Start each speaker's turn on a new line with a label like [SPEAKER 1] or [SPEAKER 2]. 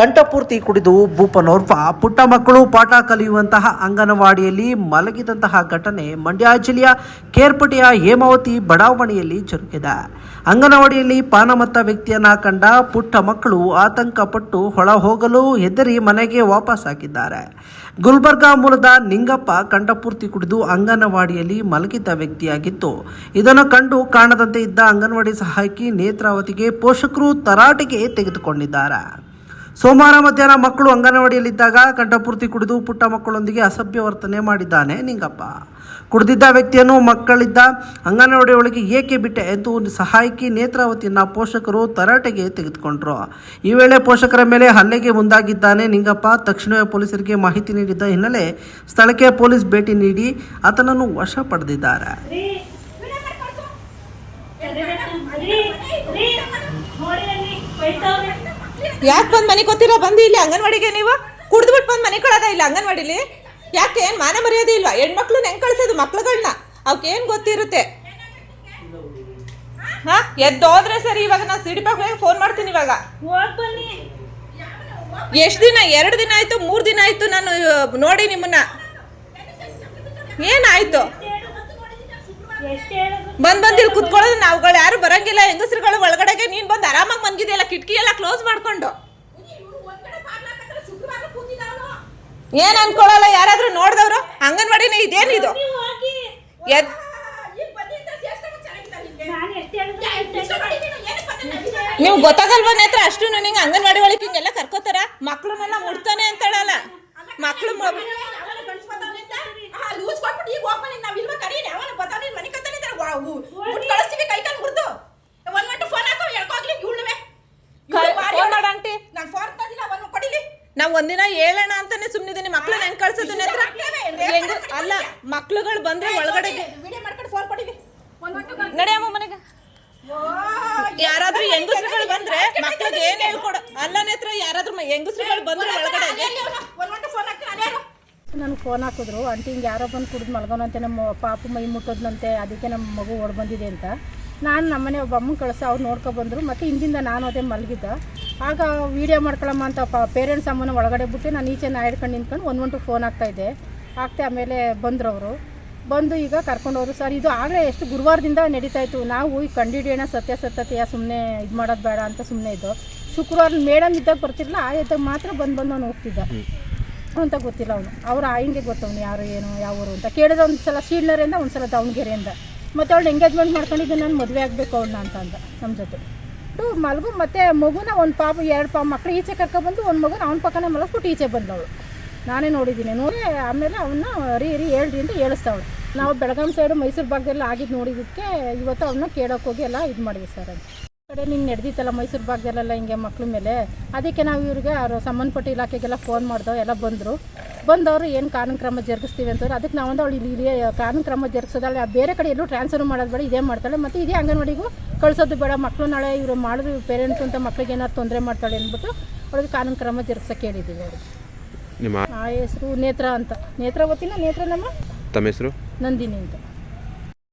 [SPEAKER 1] ಕಂಠಪೂರ್ತಿ ಕುಡಿದು ಭೂಪನೋರ್ವ ಪುಟ್ಟ ಮಕ್ಕಳು ಪಾಠ ಕಲಿಯುವಂತಹ ಅಂಗನವಾಡಿಯಲ್ಲಿ ಮಲಗಿದಂತಹ ಘಟನೆ ಮಂಡ್ಯ ಜಿಲ್ಲೆಯ ಕೇರ್ಪಟಿಯ ಹೇಮಾವತಿ ಬಡಾವಣೆಯಲ್ಲಿ ಜರುಗಿದೆ. ಅಂಗನವಾಡಿಯಲ್ಲಿ ಪಾನಮತ್ತ ವ್ಯಕ್ತಿಯನ್ನ ಕಂಡ ಪುಟ್ಟ ಮಕ್ಕಳು ಆತಂಕಪಟ್ಟು ಹೊಳ ಹೋಗಲು ಹೆದರಿ ಮನೆಗೆ ವಾಪಸ್ ಹಾಕಿದ್ದಾರೆ ಗುಲ್ಬರ್ಗಾ ಮೂಲದ ನಿಂಗಪ್ಪ ಕಂಠಪೂರ್ತಿ ಕುಡಿದು ಅಂಗನವಾಡಿಯಲ್ಲಿ ಮಲಗಿದ್ದ ವ್ಯಕ್ತಿಯಾಗಿತ್ತು. ಇದನ್ನು ಕಂಡು ಕಾಣದಂತೆ ಇದ್ದ ಅಂಗನವಾಡಿ ಸಹಾಯಕಿ ನೇತ್ರಾವತಿಗೆ ಪೋಷಕರು ತರಾಟೆಗೆ ತೆಗೆದುಕೊಂಡಿದ್ದಾರೆ. ಸೋಮವಾರ ಮಧ್ಯಾಹ್ನ ಮಕ್ಕಳು ಅಂಗನವಾಡಿಯಲ್ಲಿದ್ದಾಗ ಕಂಠಪೂರ್ತಿ ಕುಡಿದು ಪುಟ್ಟ ಮಕ್ಕಳೊಂದಿಗೆ ಅಸಭ್ಯ ವರ್ತನೆ ಮಾಡಿದ್ದಾನೆ ನಿಂಗಪ್ಪ. ಕುಡಿದಿದ್ದ ವ್ಯಕ್ತಿಯನ್ನು ಮಕ್ಕಳಿದ್ದ ಅಂಗನವಾಡಿ ಒಳಗೆ ಏಕೆ ಬಿಟ್ಟೆ ಎಂದು ಸಹಾಯಕಿ ನೇತ್ರಾವತಿಯನ್ನು ಪೋಷಕರು ತರಾಟೆಗೆ ತೆಗೆದುಕೊಂಡ್ರು. ಈ ವೇಳೆ ಪೋಷಕರ ಮೇಲೆ ಹಲ್ಲೆಗೆ ಮುಂದಾಗಿದ್ದಾನೆ ನಿಂಗಪ್ಪ. ತಕ್ಷಣವೇ ಪೊಲೀಸರಿಗೆ ಮಾಹಿತಿ ನೀಡಿದ್ದ ಹಿನ್ನೆಲೆ ಸ್ಥಳಕ್ಕೆ ಪೊಲೀಸ್ ಭೇಟಿ ನೀಡಿ ಆತನನ್ನು ವಶ ಪಡೆದಿದ್ದಾರೆ.
[SPEAKER 2] ಯಾಕೆ ಬಂದು ಮನೆ ಕೊತ್ತಿರ ಬಂದು ಇಲ್ಲಿ ಅಂಗನವಾಡಿಗೆ ನೀವು? ಕುಡಿದ್ಬಿಟ್ಟು ಬಂದು ಮನೆ ಕೊಡೋದ ಇಲ್ಲ ಅಂಗನವಾಡಿಲಿ? ಯಾಕೆ ಏನು ಮಾನ ಮರ್ಯಾದೆ ಇಲ್ವಾ? ಹೆಣ್ಮಕ್ಳು ಹೆಂಗೆ ಕಳ್ಸೋದು ಮಕ್ಳುಗಳನ್ನ ಅವಕ್ಕೆ ಏನು ಗೊತ್ತಿರುತ್ತೆ? ಹಾ? ಎದ್ದೋದ್ರೆ ಸರಿ ಇವಾಗ ನಾನು ಸಿಡಿಪಾಗ ಫೋನ್ ಮಾಡ್ತೀನಿ ಇವಾಗ. ಎಷ್ಟು ದಿನ? ಎರಡು ದಿನ ಆಯ್ತು ಮೂರು ದಿನ ಆಯ್ತು ನಾನು ನೋಡಿ ನಿಮ್ಮನ್ನ. ಏನಾಯ್ತು ಬಂದ್ ಬಂದ್ ಇಲ್ಲಿ ಕುತ್ಕೊಳ್ಳೋದು ನಾವುಗಳು ಯಾರು ಬರಂಗಿಲ್ಲ, ಹೆಂಗಸರುಗಳು ಒಳಗಡೆಗೆ ನೀನ್ ಬಂದು ಆರಾಮಾಗಿ ಮನ್ಗಿದೆಯಲ್ಲ ಕಿಟಕಿ ಎಲ್ಲ ಕ್ಲೋಸ್ ಮಾಡ್ಕೊಂಡು. ಏನ್ ಅನ್ಕೊಳಲ್ಲ ಯಾರಾದ್ರೂ ನೋಡ್ದವ್ರು? ಅಂಗನವಾಡಿನ ಇದೇನಿದು ಎದ್ ನೀವು ಗೊತ್ತಾಗಲ್ವ ನೇತ್ರ? ಅಷ್ಟು ನಿಂಗೆ ಅಂಗನವಾಡಿ ಒಳಗೆ ಹಿಂಗೆಲ್ಲ ಕರ್ಕೋತಾರ? ಮಕ್ಳನ್ನೆಲ್ಲ ಮುಡ್ತಾನೆ ಅಂತಾಳಲ್ಲ. ಮಕ್ಳು ಮ- ಫೋನ್ ಮಾಡು ಆಂಟಿ. ನಾವ್ ಒಂದಿನ ಹೇಳೋಣ ಅಂತಾನೆ ಸುಮ್ನಿದೀನಿ ಮಕ್ಳು ಹೆಂಗ್ ಕಳ್ಸೋದು ನೆತ್ರ ಹೆಂಗ್ ಅಲ್ಲ ಮಕ್ಳುಗಳು ಬಂದ್ರೆ ಒಳಗಡೆ ನಡೆಯಮ್ಮ ಮನೆಗೆ. ಯಾರಾದ್ರೂ ಹೆಂಗಸ್ರುಗಳು ಬಂದ್ರೆ ಮಕ್ಳಿಗೆ ಏನ್ ಹೇಳ್ಕೊಡ. ಅಲ್ಲ ನೇತ್ರ ಯಾರಾದ್ರೂ ಹೆಂಗಸ್ರುಗಳು ಬಂದ್ರೆ ಒಳಗಡೆ
[SPEAKER 3] ನನ್ಗೆ ಫೋನ್ ಹಾಕಿದ್ರು. ಆಂಟಿ ಹಿಂಗೆ ಯಾರೋ ಬಂದು ಕುಡಿದು ಮಲ್ಗೋನಂತೆ ನಮ್ಮ ಪಾಪು ಮೈ ಮುಟ್ಟೋದ್ನಂತೆ. ಅದಕ್ಕೆ ನಮ್ಮ ಮಗು ಓಡ್ ಬಂದಿದೆ ಅಂತ. ನಾನು ನಮ್ಮನೆ ಒಬ್ಬ ಅಮ್ಮನ ಕಳಿಸ ಅವ್ರು ನೋಡ್ಕೊ ಬಂದರು. ಮತ್ತು ಹಿಂದಿಂದ ನಾನು ಅದೇ ಮಲಗಿದ್ದ. ಆಗ ವೀಡಿಯೋ ಮಾಡ್ಕೊಳಮ್ಮ ಅಂತ ಪೇರೆಂಟ್ಸ್ ಅಮ್ಮನ ಒಳಗಡೆ ಬಿಟ್ಟು ನಾನು ಈಚೆ ಹಿಡ್ಕೊಂಡು ನಿಂತ್ಕೊಂಡು ಒಂದು ಒಂಟು ಫೋನ್ ಆಗ್ತಾಯಿದ್ದೆ ಆಗ್ತಾ ಆಮೇಲೆ ಬಂದರು ಅವರು ಬಂದು ಈಗ ಕರ್ಕೊಂಡವರು ಸರ್ ಇದು ಆಗಲೇ ಎಷ್ಟು ಗುರುವಾರದಿಂದ ನಡೀತಾ ಇತ್ತು. ನಾವು ಈಗ ಕಂಡಿಡಿಯೋಣ ಸತ್ಯಾಸತ್ಯತೆಯ ಸುಮ್ಮನೆ ಇದು ಮಾಡೋದು ಬೇಡ ಅಂತ ಸುಮ್ಮನೆ ಇದ್ದು. ಶುಕ್ರವಾರ ಮೇಡಮ್ ಇದ್ದಾಗ ಬರ್ತಿರಲಿಲ್ಲ ಆ ಇದ್ದಾಗ ಮಾತ್ರ ಬಂದು ಬಂದು ಅವನು ಹೋಗ್ತಿದ್ದ. ಅಂತ ಗೊತ್ತಿಲ್ಲ ಅವನು. ಅವ್ರ ಆಯಿಂಗೆ ಗೊತ್ತವನು ಯಾರು ಏನು ಯಾವ ಊರು ಅಂತ. ಕೇಳಿದ ಒಂದು ಸಲ ಶೀಲ್ನರಿಂದ ಒಂದು ಸಲ ದಾವಣಗೆರೆಯಿಂದ. ಮತ್ತು ಅವಳು ಎಂಗೇಜ್ಮೆಂಟ್ ಮಾಡ್ಕೊಂಡಿದ್ದು ನಾನು ಮದುವೆ ಆಗಬೇಕು ಅವಳನ್ನ ಅಂತ ಅಂದ ನಮ್ಮ ಜೊತೆ. ಟು ಮಲಗು, ಮತ್ತು ಮಗುನ ಒಂದು ಪಾಪ ಎರಡು ಪಾಪ ಮಕ್ಕಳು ಈಚೆ ಕರ್ಕೊಬಂದು ಒಂದು ಮಗುನ ಅವ್ನ ಪಕ್ಕನೆ ಮಲಗಿಸ್ಬಿಟ್ಟು ಈಚೆ ಬಂದವಳು. ನಾನೇ ನೋಡಿದ್ದೀನಿ. ನೋಡಿ, ಆಮೇಲೆ ಅವನ್ನ ರೀ ರೀ ಅಂತ ಹೇಳಿಸ್ತಾವಳು. ನಾವು ಬೆಳಗಾಂ ಸೈಡು ಮೈಸೂರು ಭಾಗದಲ್ಲಿ ಆಗಿದ್ದು ನೋಡಿದ್ದಕ್ಕೆ ಇವತ್ತು ಅವನ್ನ ಕೇಳೋಕೆ ಹೋಗಿ ಎಲ್ಲ ಇದು ಮಾಡಿದ್ವಿ ಸರ್ ಅದು ಕಡೆ ನಿಂಗೆ ನಡೆದಿತ್ತಲ್ಲ ಮೈಸೂರು ಭಾಗದಲ್ಲೆಲ್ಲ ಹಿಂಗೆ ಮಕ್ಳ ಮೇಲೆ? ಅದಕ್ಕೆ ನಾವು ಇವ್ರಿಗೆ ಸಂಬಂಧಪಟ್ಟ ಇಲಾಖೆಗೆಲ್ಲ ಫೋನ್ ಮಾಡ್ದೋ, ಎಲ್ಲ ಬಂದರು. ಬಂದವರು ಏನು ಕಾನೂನು ಕ್ರಮ ಜರುಗಿಸ್ತೀವಿ ಅಂತಂದ್ರೆ ಅದಕ್ಕೆ ನಾವು ಅವಳು ಇಲ್ಲಿ ಕಾನೂನು ಕ್ರಮ ಜರುಗಿಸೋದಲ್ಲ ಬೇರೆ ಕಡೆ ಎಲ್ಲೂ ಟ್ರಾನ್ಸ್ಫರ್ ಮಾಡೋದು ಬೇಡ ಇದೇ ಮಾಡ್ತಾಳೆ. ಮತ್ತು ಇದೇ ಅಂಗನವಾಡಿಗೂ ಕಳಿಸೋದು ಬೇಡ ಮಕ್ಕಳು ನಾಳೆ ಇವರು ಮಾಡಿದ್ರು ಪೇರೆಂಟ್ಸ್ ಅಂತ ಮಕ್ಕಳಿಗೆ ಏನಾದ್ರು ತೊಂದರೆ ಮಾಡ್ತಾಳೆ ಅಂದ್ಬಿಟ್ಟು ಅವಳಿಗೆ ಕಾನೂನು ಕ್ರಮ ಜರುಗಿಸೋಕೆ ಹೇಳಿದ್ದೀವಿ ಅವ್ರಿಗೆ
[SPEAKER 4] ನಿಮ್ಮ
[SPEAKER 3] ಆ ಹೆಸರು ನೇತ್ರ ಅಂತ. ನೇತ್ರ ಗೊತ್ತಿಲ್ಲ? ನೇತ್ರ ನಮ್ಮ
[SPEAKER 4] ತಮ್ಮ ಹೆಸರು?
[SPEAKER 3] ನಂದಿನಿ ಅಂತ.